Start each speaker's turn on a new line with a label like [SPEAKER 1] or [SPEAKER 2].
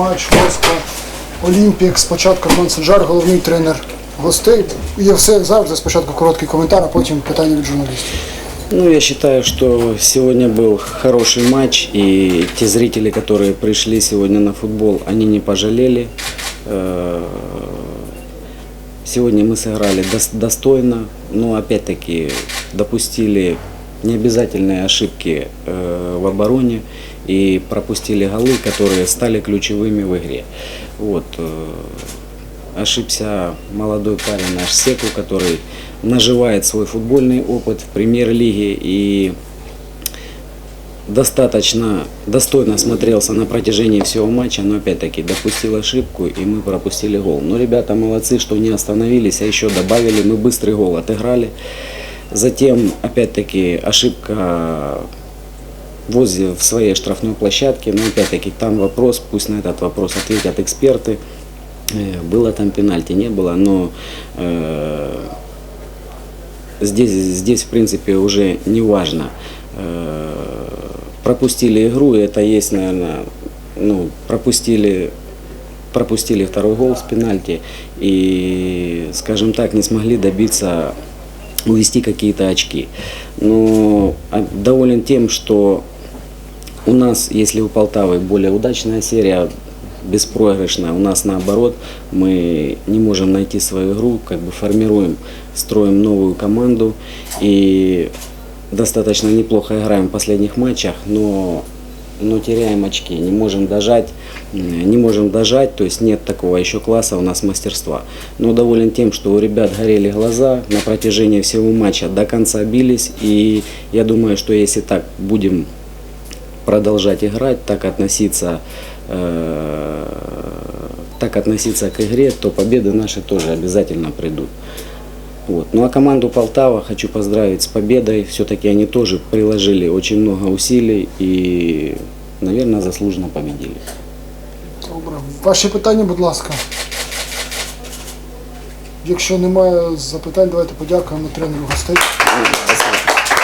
[SPEAKER 1] матч Москва Олімпік. Спочатку Роман Санжар, головний тренер гостей. Є все як завжди. Спочатку короткий коментар, а потім питання від журналістів.
[SPEAKER 2] Ну, я считаю, что сегодня был хороший матч, и те зрители, которые пришли сегодня на футбол, они не пожалели. Э, Сегодня мы сыграли дос- достойно, но опять-таки допустили необязательные ошибки э, в обороне и пропустили голы, которые стали ключевыми в игре. Вот, э, ошибся молодой парень наш Секу, который наживает свой футбольный опыт в премьер-лиге и достаточно достойно смотрелся на протяжении всего матча, но опять-таки допустил ошибку и мы пропустили гол. Но ребята молодцы, что не остановились, а еще добавили, мы быстрый гол отыграли. Затем, опять-таки, ошибка возле в своей штрафной площадке, но опять-таки там вопрос, пусть на этот вопрос ответят эксперты. Э, Было там пенальти, не было, но э, здесь, здесь в принципе уже не важно. Э, пропустили игру, это есть, наверное, ну, пропустили, пропустили второй гол с пенальти и, скажем так, не смогли добиться увести какие-то очки. Но а, доволен тем, что у нас, если у Полтавы более удачная серия, беспроигрышная, у нас наоборот, мы не можем найти свою игру, как бы формируем, строим новую команду и достаточно неплохо играем в последних матчах, но, но теряем очки, не можем дожать, м, не можем дожать, то есть нет такого еще класса у нас мастерства. Но доволен тем, что у ребят горели глаза на протяжении всего матча, до конца бились, и я думаю, что если так будем продолжать играть, так относиться, э, так относиться к игре, то победы наши тоже обязательно придут. Вот. Ну а команду Полтава хочу поздравить с победой. Все-таки они тоже приложили очень много усилий и, наверное, заслуженно победили.
[SPEAKER 1] Добре. Ваші питання, будь ласка. Якщо немає запитань, давайте подякуємо тренеру гостей.
[SPEAKER 2] Спасибо.